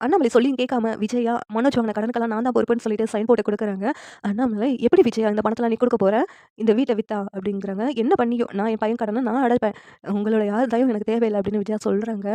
அண்ணாமலை சொல்லியும் கேட்காம விஜயா, மனோஜ் வாங்குன கடனுக்கெல்லாம் நான் தான் பொறுப்புன்னு சொல்லிட்டு சைன் போட்டு கொடுக்குறாங்க அண்ணாமலை "எப்படி விஜயா இந்த பணத்தெல்லாம் நீ கொடுக்க போகிற இந்த வீட்டை வித்தா?" அப்படிங்கிறாங்க. "என்ன பண்ணியோ? நான் என் பையன் கடனை நான் அடைப்பேன். உங்களோட யார் தயவும் எனக்கு தேவையில்ல." அப்படின்னு விஜயா சொல்கிறாங்க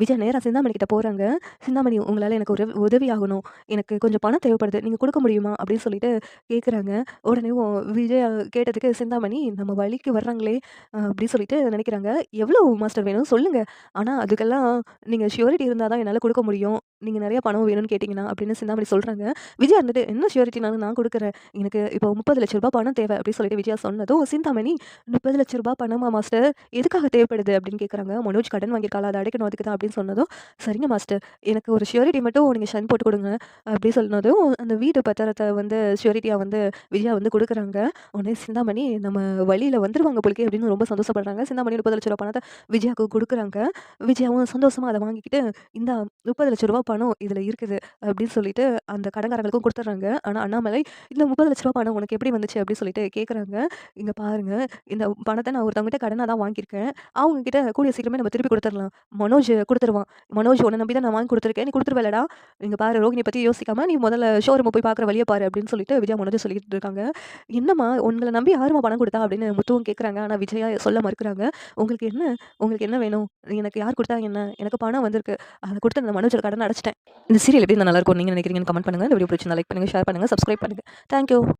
விஜயா நேராக சிந்தாமணி கிட்ட போகிறாங்க "சிந்தாமணி உங்களால் எனக்கு ஒரு உதவி ஆகணும். எனக்கு கொஞ்சம் பணம் தேவைப்படுது. நீங்கள் கொடுக்க முடியுமா?" அப்படின்னு சொல்லிட்டு கேட்குறாங்க. உடனே விஜயா கேட்டதுக்கு சிந்தாமணி "நம்ம வழிக்கு வர்றாங்களே" அப்படின்னு சொல்லிட்டு நினைக்கிறாங்க. "எவ்வளோ மாஸ்டர் வேணும்? சொல்லுங்கள் ஆனால் அதுக்கெல்லாம் நீங்கள் ஷியூரிட்டி இருந்தால் தான் என்னால் கொடுக்க முடியும். நீங்கள் நிறைய பணம் வேணும்னு கேட்டிங்கன்னா அப்படின்னு சிந்தாமணி சொல்கிறாங்க விஜயா இருந்துட்டு "என்ன ஷியூரிட்டி நான் கொடுக்குறேன் எனக்கு இப்போ முப்பது லட்ச ரூபா பணம் தேவை." அப்படின்னு சொல்லிட்டு விஜயா சொன்னதும், சிந்தாமணி முப்பது லட்ச ரூபா பணமா மாஸ்டர்? எதுக்காக தேவைப்படுது?" அப்படின்னு கேட்குறாங்க. "மனோஜ் கடன் வாங்கியிருக்காளா, அதை அடைக்கணும். அதுக்கு தான்." அப்படின்னு சொன்னதும், "சரிங்க மாஸ்டர். எனக்கு ஒரு ஷியூரிட்டி மட்டும் நீங்கள் ஷன் போட்டு கொடுங்க அப்படி சொன்னதும், அந்த வீடு பத்திரத்தை வந்து ஷியூரிட்டியாக வந்து விஜயா வந்து கொடுக்குறாங்க உடனே சிந்தாமணி "நம்ம வழியில் வந்துருவாங்க பிள்ளைக்கு அப்படின்னு ரொம்ப சந்தோஷப்படுறாங்க. சிந்தாமணி முப்பது லட்ச ரூபா பணத்தை விஜயாவுக்கு கொடுக்குறாங்க விஜயாவும் சந்தோஷமாக அதை வாங்கிக்கிட்டு, "இந்தா ரூ. 30,00,000 பணம் இதில் இருக்குது." அப்படின்னு சொல்லிட்டு அந்த கடன்காரங்களுக்கும் கொடுத்துட்றாங்க ஆனால் அண்ணாமலை "இந்த ரூ. 30,00,000 பணம் உனக்கு எப்படி வந்துச்சு?" அப்படின்னு சொல்லிட்டு கேட்குறாங்க. இங்கே பாருங்க, இந்த பணத்தை நான் ஒருத்தவங்ககிட்ட கடனாக தான் வாங்கியிருக்கேன். அவங்க கிட்ட கூடிய சீக்கிரமே நம்ம திருப்பி கொடுத்துடலாம் மனோஜ் கொடுத்துருவான் மனோஜ் உன்னை நம்பி தான் நான் வாங்கி கொடுத்துருக்கேன் நீ கொடுத்துருவேலடா இங்கே பாரு ரோகிணி பற்றி யோசிக்காம நீ முதல்ல ஷோரூமை போய் பார்க்குற வழியை பாரு." அப்படின்னு சொல்லிட்டு விஜயா மனோஜ் சொல்லிட்டு இருக்காங்க. "என்னம்மா உங்களை நம்பி யாருமா பணம் கொடுத்தா அப்படின்னு முத்துவும் கேட்குறாங்க. ஆனால் விஜயா சொல்ல மறுக்கிறாங்க. "உங்களுக்கு என்ன உங்களுக்கு என்ன வேணும்? எனக்கு யார் கொடுத்தா என்ன? எனக்கு பணம் வந்திருக்கு. அதை கொடுத்து அந்த மனோஜோட கடன் அடைச்சிட்டு இந்த சீரியல் எப்படி நல்லா இருக்கும் நீங்கள் நினைக்கிறீங்கன்னு கமெண்ட் பண்ணுங்க. இந்த வீடியோ பிடிச்சிருந்தா லைக் பண்ணுங்க, ஷேர் பண்ணுங்க, சப்ஸ்கிரைப் பண்ணுங்க. Thank you.